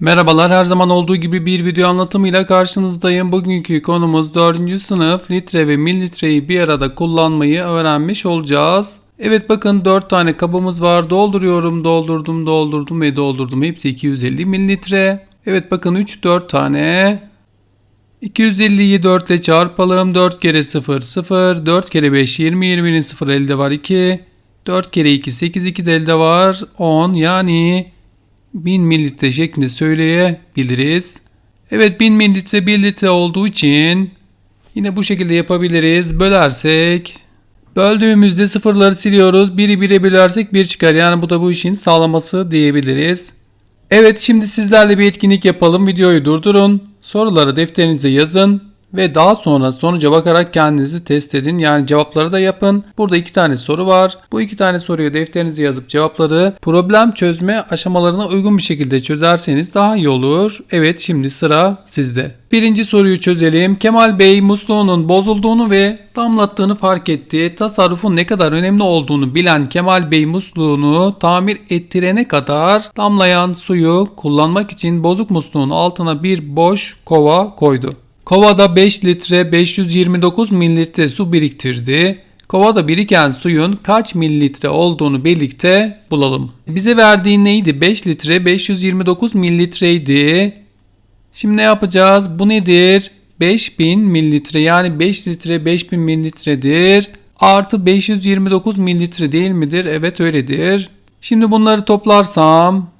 Merhabalar her zaman olduğu gibi bir video anlatımıyla karşınızdayım. Bugünkü konumuz 4. sınıf litre ve mililitreyi bir arada kullanmayı öğrenmiş olacağız. Evet bakın 4 tane kabımız var. Dolduruyorum, doldurdum, doldurdum ve doldurdum. Hepsi 250 mililitre. Evet bakın 3 4 tane. 250'yi 4 ile çarpalım. 4 kere 0 0. 4 kere 5 20 20'nin 0 elde var 2. 4 kere 2 8 2 de elde var 10 yani 1000 mililitre şeklinde söyleyebiliriz. Evet 1000 mililitre 1 litre olduğu için yine bu şekilde yapabiliriz. Bölersek böldüğümüzde sıfırları siliyoruz. 1'i 1'e bölersek 1 çıkar. Yani bu da bu işin sağlaması diyebiliriz. Evet şimdi sizlerle bir etkinlik yapalım. Videoyu durdurun. Soruları defterinize yazın ve daha sonra sonuca bakarak kendinizi test edin. Yani cevapları da yapın. Burada iki tane soru var. Bu iki tane soruyu defterinize yazıp cevapları problem çözme aşamalarına uygun bir şekilde çözerseniz daha iyi olur. Evet şimdi sıra sizde. Birinci soruyu çözelim. Kemal Bey musluğunun bozulduğunu ve damlattığını fark etti. Tasarrufun ne kadar önemli olduğunu bilen Kemal Bey musluğunu tamir ettirene kadar damlayan suyu kullanmak için bozuk musluğun altına bir boş kova koydu. Kovada 5 litre 529 mililitre su biriktirdi. Kovada biriken suyun kaç mililitre olduğunu birlikte bulalım. Bize verdiği neydi? 5 litre 529 mililitreydi. Şimdi ne yapacağız? Bu nedir? 5000 mililitre yani 5 litre 5000 mililitredir. Artı 529 mililitre değil midir? Evet öyledir. Şimdi bunları toplarsam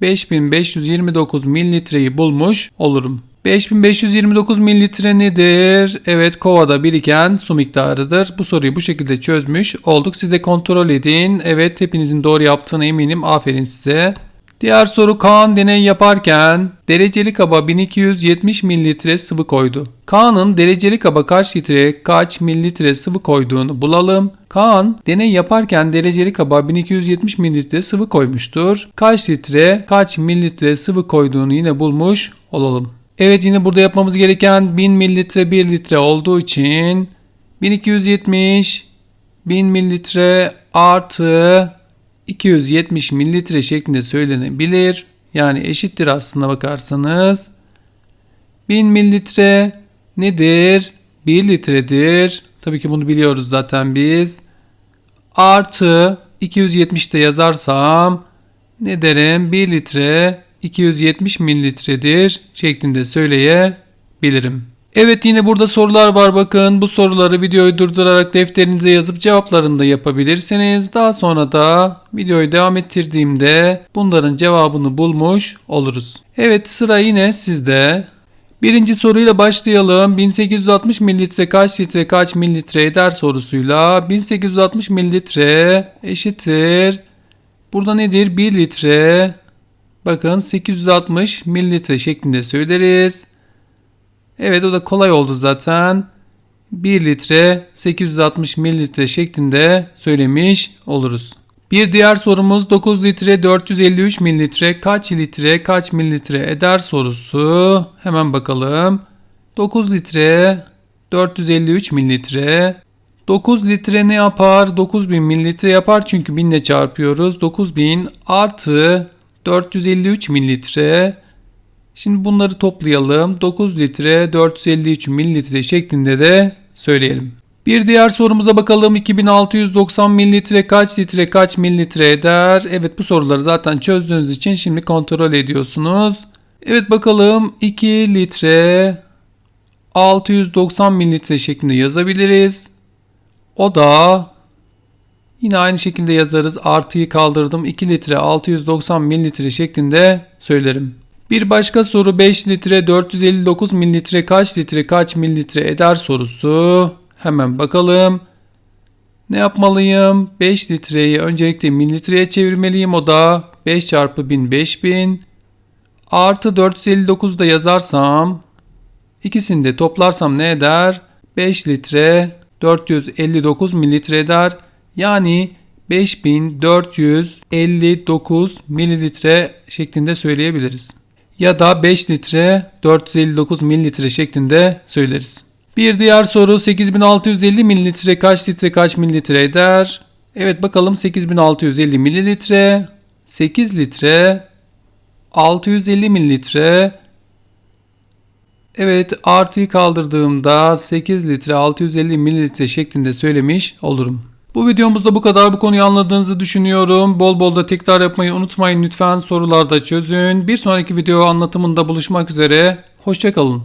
5529 mililitreyi bulmuş olurum. 5529 mililitre nedir? Evet kovada biriken su miktarıdır. Bu soruyu bu şekilde çözmüş olduk. Siz de kontrol edin. Evet hepinizin doğru yaptığına eminim. Aferin size. Diğer soru Kaan deney yaparken dereceli kaba 1270 mililitre sıvı koydu. Kaan'ın dereceli kaba kaç litre kaç mililitre sıvı koyduğunu bulalım. Kaan deney yaparken dereceli kaba 1270 mililitre sıvı koymuştur. Kaç litre kaç mililitre sıvı koyduğunu yine bulmuş olalım. Evet yine burada yapmamız gereken 1000 mililitre 1 litre olduğu için 1270 1000 mililitre artı 270 mililitre şeklinde söylenebilir. Yani eşittir aslında bakarsanız. 1000 mililitre nedir? 1 litredir. Tabii ki bunu biliyoruz zaten biz. Artı 270 de yazarsam ne derim? 1 litre 270 mililitredir şeklinde söyleyebilirim. Evet yine burada sorular var bakın. Bu soruları videoyu durdurarak defterinize yazıp cevaplarını da yapabilirsiniz. Daha sonra da videoyu devam ettirdiğimde bunların cevabını bulmuş oluruz. Evet sıra yine sizde. Birinci soruyla başlayalım. 1860 mililitre kaç litre kaç mililitre eder sorusuyla 1860 mililitre eşittir. Burada nedir? 1 litre Bakın 860 mililitre şeklinde söyleriz. Evet o da kolay oldu zaten. 1 litre 860 mililitre şeklinde söylemiş oluruz. Bir diğer sorumuz 9 litre 453 mililitre kaç litre kaç mililitre eder sorusu. Hemen bakalım. 9 litre 453 mililitre 9 litre ne yapar? 9000 mililitre yapar çünkü 1000 ile çarpıyoruz. 9000 artı 453 mililitre. Şimdi bunları toplayalım. 9 litre 453 mililitre şeklinde de söyleyelim. Bir diğer sorumuza bakalım. 2690 mililitre kaç litre kaç mililitre eder? Evet bu soruları zaten çözdüğünüz için şimdi kontrol ediyorsunuz. Evet bakalım 2 litre 690 mililitre şeklinde yazabiliriz. O da Yine aynı şekilde yazarız. Artıyı kaldırdım. 2 litre 690 mililitre şeklinde söylerim. Bir başka soru 5 litre 459 mililitre kaç litre kaç mililitre eder sorusu. Hemen bakalım. Ne yapmalıyım? 5 litreyi öncelikle mililitreye çevirmeliyim. O da 5 çarpı 1000 5000. Artı 459 da yazarsam ikisini de toplarsam ne eder? 5 litre 459 mililitre eder. Yani 5459 mililitre şeklinde söyleyebiliriz. Ya da 5 litre 459 mililitre şeklinde söyleriz. Bir diğer soru 8650 mililitre kaç litre kaç mililitre eder? Evet bakalım 8650 mililitre 8 litre 650 mililitre. Evet artıyı kaldırdığımda 8 litre 650 mililitre şeklinde söylemiş olurum. Bu videomuzda bu kadar. Bu konuyu anladığınızı düşünüyorum. Bol bol da tekrar yapmayı unutmayın. Lütfen sorularda çözün. Bir sonraki video anlatımında buluşmak üzere. Hoşçakalın.